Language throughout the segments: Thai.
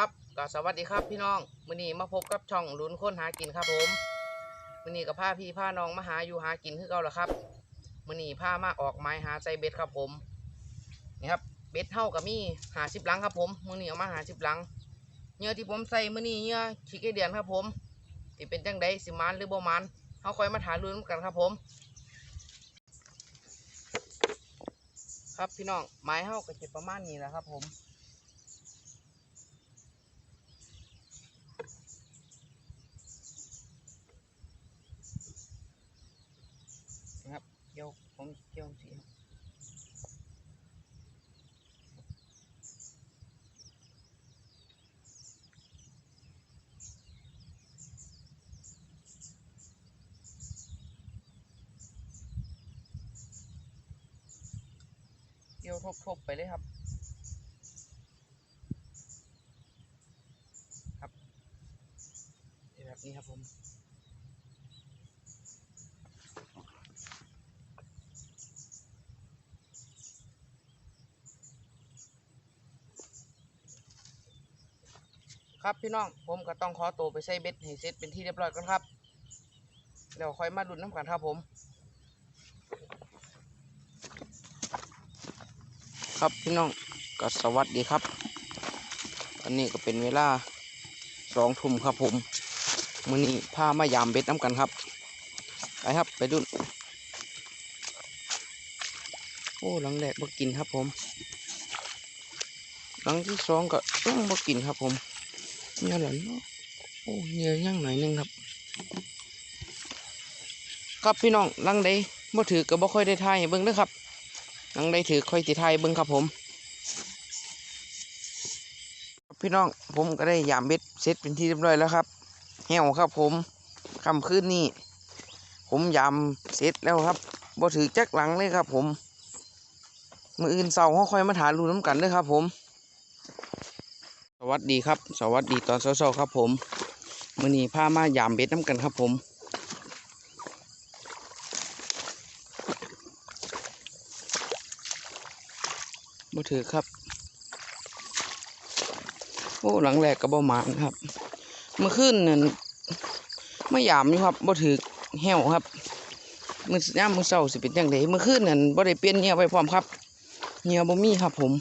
ครับก็สวัสดีครับพี่น้องมื้อนี้มาพบกับช่องลุ้นค้นหากินครับผมมื้อนี้ก็พาพี่พาน้องมาหาอยู่หากินคือเก่าแล้วครับมื้อนี้พามาออกไม้หาใจเบ็ดครับผมนี่ครับเบ็ดเท่ากับมีหาสิบลังครับผมมื้อนี้เอามาหาสิบลังเหยื่อที่ผมใส่มื้อนี้เหยื่อขี้ไก่เดือนครับผมสิเป็นจังใดสิมานหรือบ่มานเฮาคอยมาถามลุ้นกันครับผม ครับพี่น้องไม้เฮาก็สิประมาณนี้แหละครับผม นะครับเกี่ยวผมเกี่ยวสีครับเกี่ยวทบๆไปเลยครับครับแบบนี้ครับผม ครับพี่น้องผมก็ต้องขอตัวไปใส่เบ็ดให้เสร็จเป็นที่เรียบร้อยก่อนครับ เดี๋ยวค่อยมาดุนน้ำกันครับผม ครับพี่น้องก็สวัสดีครับ อันนี้ก็เป็นเวลาสองทุ่มครับผมมื้อนี้พามายามเบ็ดน้ำกันครับไปครับไปดุนโอ้หลังแรกบ่กินครับผม หลังที่สองก็ยังบ่กินครับผม เงี้ยหรอนโอ้เงี้ยยังหน่อยหนึงครับ ครับพี่น้องลังใดบ่ถือก็บ่ค่อยได้ทายให้เบิ่งเด้อครับลังใดถือค่อยสิทายให้เบิ่งครับผม พี่น้องผมก็ได้ยามเบ็ดเสร็จเป็นที่เรียบร้อยแล้วครับแห้วครับผมค่ำคืนนี้ผมยามเสร็จแล้วครับบ่ถือจักหลังเลยครับผมมืออื่นเช้าเฮาค่อยมาถารูน้ำกันเด้อครับผม วัสดีครับ สวัสดีตอนเช้าๆครับ ผมมือนี้พามายามเบ็ดน้ำกันครับผม บ่ถือครับ โอ้หลังแรกก็บ่หมานครับ เมื่อคืนนั่นไม่ยามอยู่ครับ บ่ถือแห้วครับ มือยามมือเช้าสิเป็นจังไดเมื่อคืนนั่นบ่ได้เปลี่ยนเหยื่อไว้พร้อมครับเหยื่อบ่มีครับผม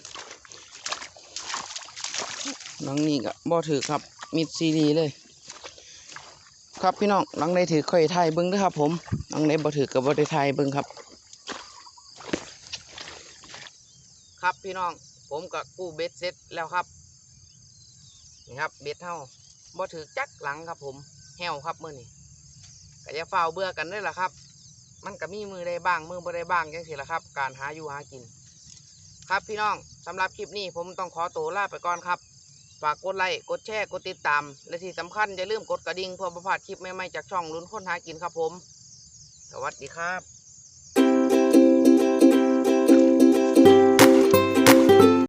หลังนี้ก็บ่ถือครับ มิดซีรีเลย ครับพี่น้องหลังใดถือค่อยถ่ายเบิ้งด้วยครับ ผมหลังใดบ่ถือก็บ่ได้ถ่ายเบิ้งครับ ครับพี่น้อง ผมก็กู้เบ็ดเสร็จแล้วครับนี่ครับเบ็ดเฮาบ่ถือจักหลังครับ ผมแห้วครับมื้อนี้ก็อย่าเฝ้าเบื่อกันด้อล่ะครับ มันก็มีมือได้บ้างมือบ่ได้บ้างจังซี่ล่ะครับ การหาอยู่หากิน ครับพี่น้องสำหรับคลิปนี้ผมต้องขอตัวลาไปก่อนครับ ฝากกดไลค์ กดแชร์ กดติดตาม และที่สำคัญอย่าลืมกดกระดิ่งเพื่อประพาดคลิปใหม่ๆจากช่องลุ้นค้นหากินครับผม สวัสดีครับ